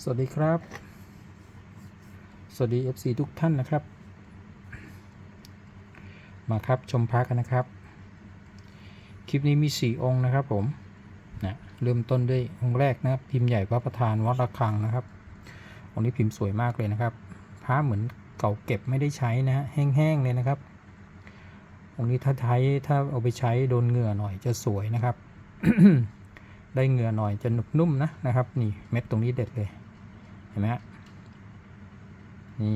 สวัสดีครับ สวัสดี FC ทุกท่านนะครับ มาครับชมพระกันนะครับ คลิปนี้มี 4 องค์นะครับผมนะเริ่มต้นด้วยองค์แรกนะครับ พิมพ์ใหญ่พระประธานวัดระฆังนะครับ องค์นี้พิมพ์สวยมากเลยนะครับ พระเหมือนเก่าเก็บไม่ได้ใช้นะฮะแห้งๆเลยนะครับ องค์นี้ถ้าใช้ถ้าเอาไปใช้โดนเหงื่อหน่อยจะสวยนะครับ ได้เหงื่อหน่อยจะหนุบนุ่มนะนะครับ นี่เม็ดตรงนี้เด็ดเลย ห็นไหมฮะนี่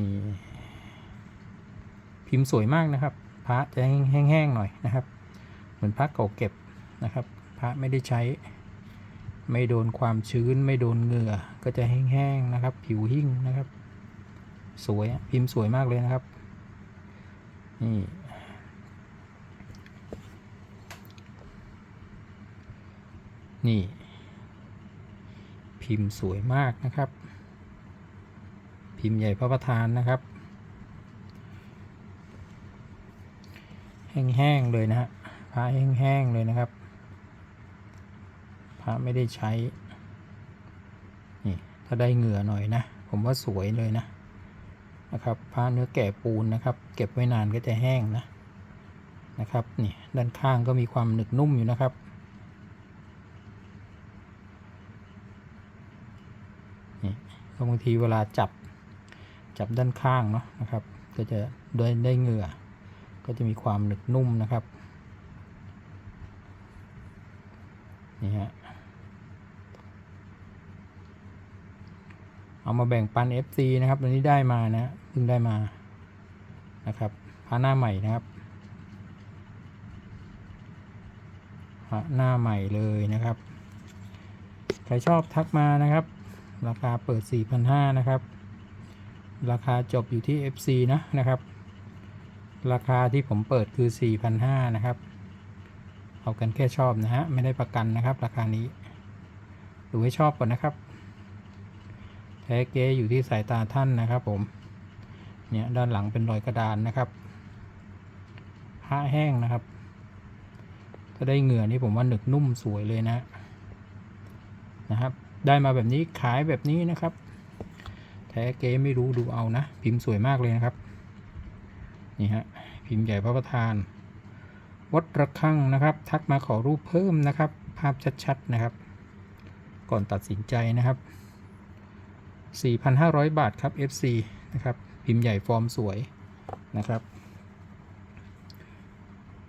พิมพ์สวยมากนะครับ พระจะแห้งๆหน่อยนะครับ เหมือนพระเก่าเก็บนะครับ พระไม่ได้ใช้ ไม่โดนความชื้น ไม่โดนเหงื่อ ก็จะแห้งๆนะครับ ผิวหิ้งนะครับ สวยพิมพ์สวยมากเลยนะครับ นี่นี่ พิมพ์สวยมากนะครับ พิมพ์ใหญ่พระประธานนะครับ แห้งๆเลยนะฮะพระแห้งๆเลยนะครับพระไม่ได้ใช้ นี่ ถ้าได้เหงื่อหน่อยนะ ผมว่าสวยเลยนะ นะครับพระเนื้อแก่ปูนนะครับ เก็บไว้นานก็จะแห้งนะ นะครับ นี่ ด้านข้างก็มีความหนึบนุ่มอยู่นะครับ นี่บางทีเวลาจับ จับด้านข้างเนาะนะครับ ก็จะได้ได้เหงื่อ ก็จะมีความหนึบนุ่มนะครับ นี่ฮะ เอามาแบ่งปัน FC นะครับตัวนี้ได้มานะเพิ่งได้มานะครับพาหน้าใหม่นะครับพระหน้าใหม่เลยนะครับ ใครชอบทักมานะครับ ราคาเปิด 4,500นะครับ ราคาจบอยู่ที่ FC นะนะครับ ราคาที่ผมเปิดคือ 4,500 นะครับ เอากันแค่ชอบนะฮะ ไม่ได้ประกันนะครับ ราคานี้ ดูให้ชอบก่อนนะครับ แท้เก๊อยู่ที่สายตาท่านนะครับผม เนี่ยด้านหลังเป็นรอยกระดานนะครับผ้าแห้งนะครับ ถ้าได้เหงื่อนี่ผมว่าหนึบนุ่มสวยเลยนะนะครับ ได้มาแบบนี้ขายแบบนี้นะครับ แท้เก๊ไม่รู้ดูเอานะ พิมพ์สวยมากเลยนะครับ นี่ฮะพิมพ์ใหญ่พระประธาน วัดระฆังนะครับ ทักมาขอรูปเพิ่มนะครับ ภาพชัดๆนะครับ ก่อนตัดสินใจนะครับ 4,500 บาทครับ FC นะครับ พิมพ์ใหญ่ฟอร์มสวยนะครับ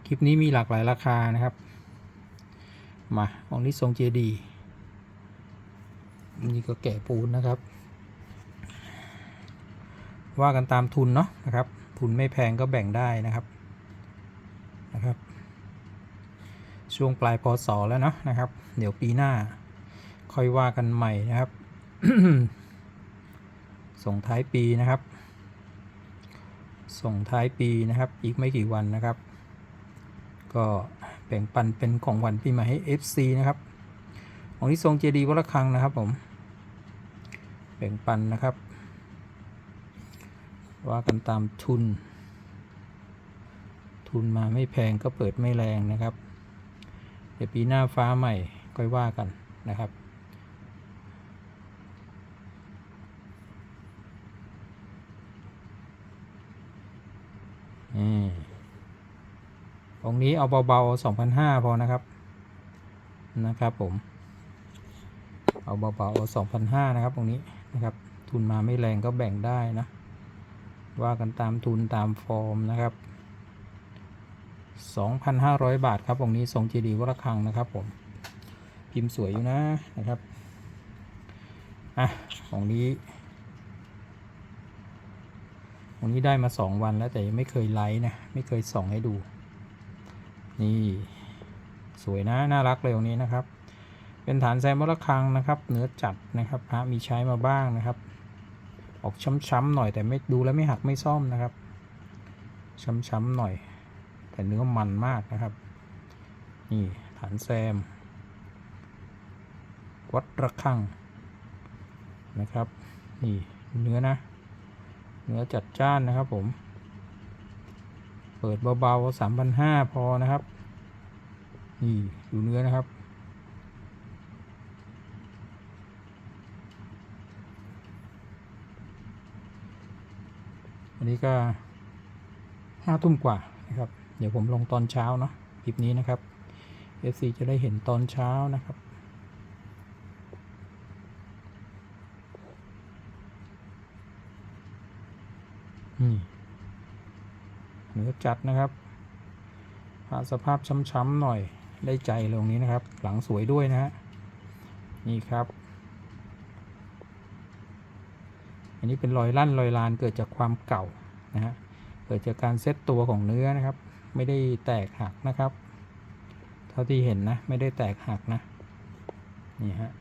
คลิปนี้มีหลากหลายราคานะครับ มาองค์นี้ทรงเจดีนี่ก็แกะปูนนะครับ ว่ากันตามทุนเนาะนะครับ ทุนไม่แพงก็แบ่งได้นะครับนะครับ ช่วงปลายพศแล้วเนาะนะครับ เดี๋ยวปีหน้า ค่อยว่ากันใหม่นะครับ ส่งท้ายปีนะครับ ส่งท้ายปีนะครับ อีกไม่กี่วันนะครับ ก็แบ่งปันเป็นของวันปีใหม่ให้ FC นะครับของที่ทรงเจดีวัดระฆังนะครับผม แบ่งปันนะครับ ว่ากันตามทุน ทุนมาไม่แพงก็เปิดไม่แรงนะครับ เดี๋ยวปีหน้าฟ้าใหม่ค่อยว่ากันนะครับ นี่ตรงนี้เอาเบาๆ2,500 พอนะครับ นะครับผม เอาเบาๆเอา2,500 นะครับ ตรงนี้นะครับ ทุนมาไม่แรงก็แบ่งได้นะ ว่ากันตามทุนตามฟอร์มนะครับ 2,500 บาทครับตรงนี้ทรงเจดีย์วรคังนะครับผม พิมพ์สวยอยู่นะนะครับ อะของนี้วันนี้ได้มา 2 วันแล้วแต่ยังไม่เคยไลฟ์นะ ไม่เคยส่องให้ดู นี่สวยนะ น่ารักเลยตรงนี้นะครับ เป็นฐานแซมมะลคังนะครับ เนื้อจัดนะครับ พระมีใช้มาบ้างนะครับ ออกช้ำๆหน่อยแต่ไม่ดูแล้วไม่หักไม่ซ่อมนะครับ ช้ำๆหน่อย แต่เนื้อมันมากนะครับ นี่ฐานแซม วัดระฆังนะครับ นี่เนื้อนะ เนื้อจัดจ้านนะครับผม เปิดเบาๆสามพันห้าพอนะครับ นี่ดูเนื้อนะครับ อันนี้ก็ห้าทุ่มกว่านะครับ เดี๋ยวผมลงตอนเช้าเนาะคลิปนี้นะครับ FC จะได้เห็นตอนเช้านะครับ นี่เนื้อจัดนะครับาสภาพช้ำๆหน่อยได้ใจลยตรงนี้นะครับ หลังสวยด้วยนะฮะนี่ครับ อันนี้เป็นรอยลั่นรอยลานเกิดจากความเก่านะฮะเกิดจากการเซตตัวของเนื้อนะครับ ไม่ได้แตกหักนะครับ เท่าที่เห็นนะไม่ได้แตกหักนะนี่ฮะ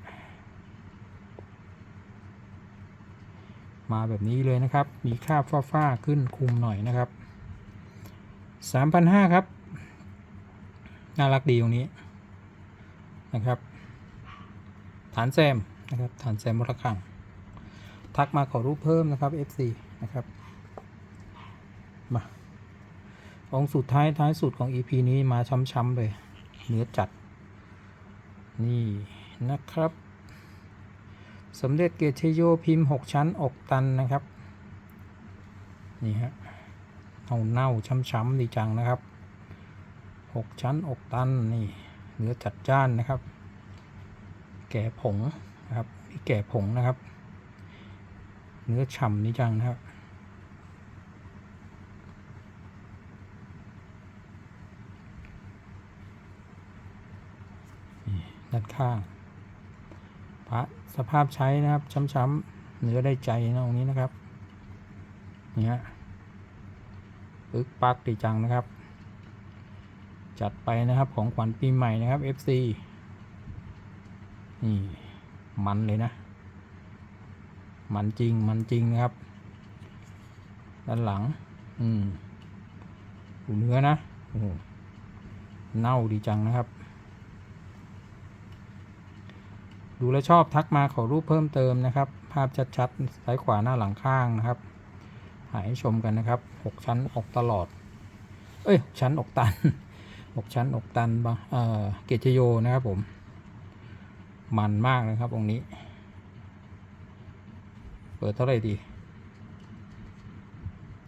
มาแบบนี้เลยนะครับ มีคราบฝ้าๆขึ้นคุมหน่อยนะครับ3,500ครับ น่ารักดีตรงนี้นะครับ ฐานแซมนะครับ ฐานแซมมรคัง ทักมาขอรูปเพิ่มนะครับ FC นะครับ มาองสุดท้ายท้ายสุดของ EP นี้มาช้ำๆเลยเนื้อจัด นี่นะครับ สมเด็จเกตชโยพิมพ์ 6 ชั้นอกตันนะครับ นี่ฮะเอาเน่าช้ำๆดีจังนะครับ 6 ชั้นอกตันนี่เนื้อจัดจ้านนะครับ แก่ผงนะครับมีแก่ผงนะครับ เนื้อฉ่ำนี่จังนะครับนัด้านข้าง พระสภาพใช้นะครับ ช้ำๆ เนื้อได้ใจนะตรงนี้นะครับนี่ฮะปึกปักดีจังนะครับ จัดไปนะครับของขวัญปีใหม่นะครับ FC นี่ มันเลยนะ มันจริงมันจริงนะครับ ด้านหลัง อืมดูเนื้อนะโอ้เน่าดีจังนะครับ ดูแลชอบทักมาขอรูปเพิ่มเติมนะครับ ภาพชัดๆซ้ายขวาหน้าหลังข้างนะครับหาให้ชมกันนะครับ6ชั้นอกตลอด เอ้ยชั้นอกตัน6ชั้นอกตันบางเออเกจโยนะครับผม มันมากนะครับองค์นี้ เปิดเท่าไหร่ดี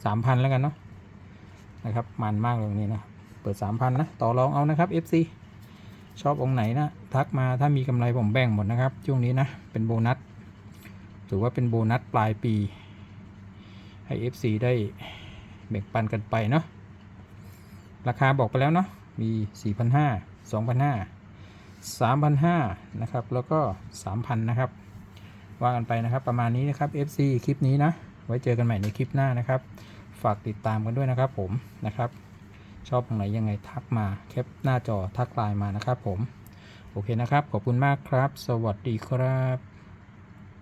สามพันแล้วกันเนาะนะครับมันมากเลยตรงนี้นะ เปิดสามพันนะ ต่อรองเอานะครับ FC ชอบองค์ไหนนะ ทักมาถ้ามีกำไรผมแบ่งหมดนะครับ ช่วงนี้นะ เป็นโบนัสถือว่าเป็นโบนัสปลายปี ให้ FC ได้แบ่งปันกันไปเนาะราคาบอกไปแล้วเนาะมี 4,500 2,500 3,500 นะครับ แล้วก็ 3,000 นะครับ ว่ากันไปนะครับ ประมาณนี้นะครับ FC คลิปนี้นะ ไว้เจอกันใหม่ในคลิปหน้านะครับ ฝากติดตามกันด้วยนะครับ ผมนะครับ ชอบตรงไหนยังไงทักมาแคปหน้าจอทักไลน์มานะครับ ผม โอเคนะครับ ขอบคุณมากครับ สวัสดีครับ